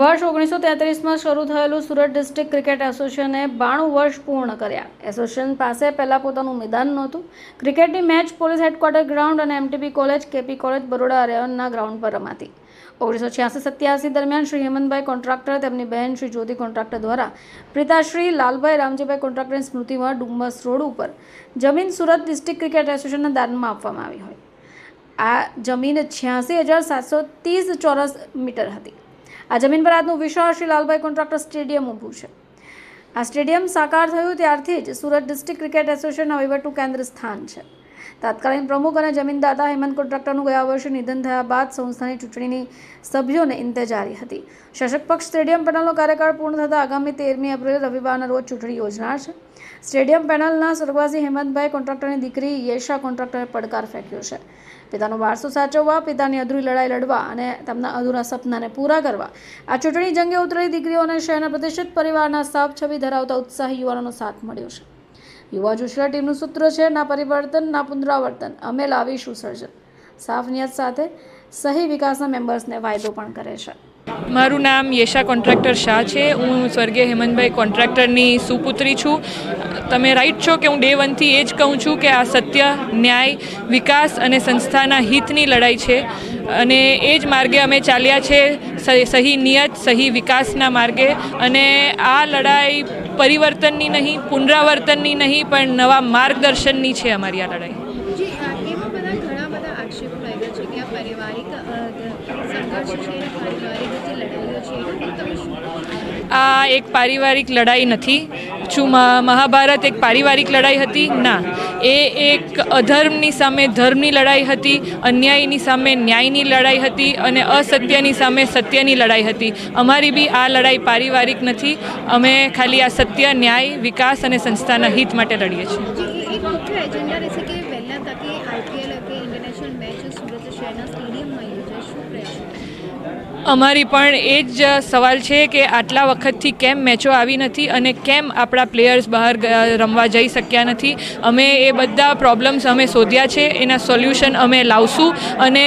વર્ષ ઓગણીસો તેત્રીસમાં શરૂ થયેલું સુરત ડિસ્ટ્રિક્ટ ક્રિકેટ એસોસિએશને બાણું વર્ષ પૂર્ણ કર્યા. એસોસિએશન પાસે પહેલાં પોતાનું મેદાન નહોતું. ક્રિકેટની મેચ પોલીસ હેડક્વાર્ટર ગ્રાઉન્ડ અને MTB college, KP college, Baroda અરેવનના ground પર રમાતી. ઓગણીસો છ્યાસી સત્યાસી દરમિયાન શ્રી હેમંતભાઈ કોન્ટ્રાક્ટર, તેમની બહેન શ્રી જ્યોતિ કોન્ટ્રાક્ટર દ્વારા પિતાશ્રી લાલભાઈ રામજીભાઈ કોન્ટ્રાક્ટરની સ્મૃતિમાં ડુમ્બસ રોડ ઉપર જમીન સુરત ડિસ્ટ્રિક્ટ ક્રિકેટ એસોસિએશનના દાનમાં આપવામાં આવી હોય. આ જમીન છ્યાસી હજાર સાતસો ત્રીસ ચોરસ મીટર હતી. આ જમીન પર આજનું વિશાળ શ્રી લાલભાઈ કોન્ટ્રાક્ટર સ્ટેડિયમ ઊભું છે. આ સ્ટેડિયમ સાકાર થયું ત્યારથી જ સુરત ડિસ્ટ્રિક્ટ ક્રિકેટ એસોસિએશનના વહીવટનું કેન્દ્ર સ્થાન છે. તાત્કાલિન પ્રમુખ અને જમીનદાતા હેમંત કોન્ટ્રાક્ટરનું ગયા વર્ષે નિધન થયા બાદ સંસ્થાની ચૂંટણીની સભ્યોને ઇંતજારી હતી. શાસક પક્ષ સ્ટેડિયમ પેનલનો કાર્યકાળ પૂર્ણ થતાં આગામી તેરમી એપ્રિલ રવિવારના રોજ ચૂંટણી યોજનાર છે. સ્ટેડિયમ પેનલના સ્વર્ગવાસી હેમંતભાઈ કોન્ટ્રાક્ટરની દીકરી યેશા કોન્ટ્રાક્ટરે પડકાર ફેંક્યો છે. પિતાનો વારસો સાચવવા, પિતાની અધૂરી લડાઈ લડવા અને તેમના અધૂરા સપનાને પૂરા કરવા આ ચૂંટણી જંગે ઉતરેલી દીકરીઓને શહેરના પ્રતિષ્ઠિત પરિવારના સાફ છબી ધરાવતા ઉત્સાહી યુવાનોનો સાથ મળ્યો છે. યુવા જોશીલા ટીમનું સૂત્ર છે, ના પરિવર્તન, ના પુનરાવર્તન. અમે લાવીશું સર્જન. સાફ નિયત સાથે સહી વિકાસના મેમ્બર્સને વાયદો પણ કરે છે. મારું નામ યેશા કોન્ટ્રાક્ટર શાહ છે. હું સ્વર્ગીય હેમંતભાઈ કોન્ટ્રાક્ટરની સુપુત્રી છું. તમે રાઈટ છો કે હું ડે વનથી એ જ કહું છું કે આ સત્ય, ન્યાય, વિકાસ અને સંસ્થાના હિતની લડાઈ છે. અને એ જ માર્ગે અમે ચાલ્યા છે સહી નિયત, સહી વિકાસના માર્ગે. અને આ લડાઈ પરિવર્તનની નહીં પુનરાવર્તનની નહીં પણ નવા માર્ગદર્શનની છે અમારી આ લડાઈ. આ એક પારિવારિક લડાઈ નથી. શું મહાભારત એક પારિવારિક લડાઈ હતી? ના. એ એક અધર્મની સામે ધર્મની લડાઈ હતી, અન્યાયની સામે ન્યાયની લડાઈ હતી અને અસત્યની સામે સત્યની લડાઈ હતી. અમારી બી આ લડાઈ પારિવારિક નથી. અમે ખાલી આ સત્ય, ન્યાય, વિકાસ અને સંસ્થાના હિત માટે લડીએ છીએ. અમારી પણ એ જ સવાલ છે કે આટલા વખતથી કેમ મેચો આવી નથી અને કેમ આપણા પ્લેયર્સ બહાર રમવા જઈ શક્યા નથી. અમે એ બધા પ્રોબ્લેમ્સ અમે શોધ્યા છે એના સોલ્યુશન અમે લાવશું અને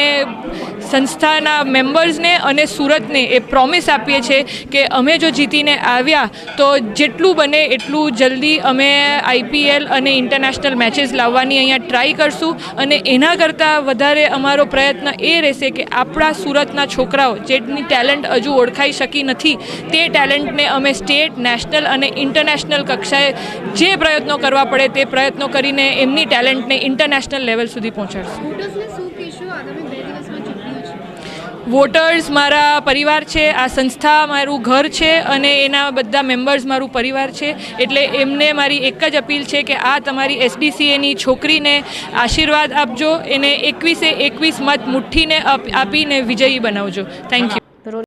સંસ્થાના મેમ્બર્સને અને સુરતને એ પ્રોમિસ આપીએ છીએ કે અમે જો જીતીને આવ્યા તો જેટલું બને એટલું જલ્દી અમે આઈપીએલ અને ઇન્ટરનેશનલ મેચીસ લાવવાની અહીંયા ટ્રાય કરશું. અને એના કરતાં વધારે અમારો પ્રયત્ન એ રહેશે કે આપણા સુરતના છોકરાઓ જેની ટેલેન્ટ હજુ ઓળખાઈ શકી નથી, તે ટેલેન્ટને અમે સ્ટેટ, નેશનલ અને ઇન્ટરનેશનલ કક્ષાએ જે પ્રયત્નો કરવા પડે તે પ્રયત્નો કરીને એમની ટેલેન્ટને ઇન્ટરનેશનલ લેવલ સુધી પહોંચાડશું વોટર્સને શું કહેશો આગામી બે દિવસમાં ચૂંટણીઓ છે વોટર્સ મારા પરિવાર છે, આ સંસ્થા મારું ઘર છે અને એના બધા મેમ્બર્સ મારું પરિવાર છે. એટલે એમને મારી એક જ અપીલ છે કે આ તમારી એસડીસીએની છોકરીને આશીર્વાદ આપજો, એને એકવીસે એકવીસ મત મુઠ્ઠીને આપીને વિજયી બનાવજો. Thank you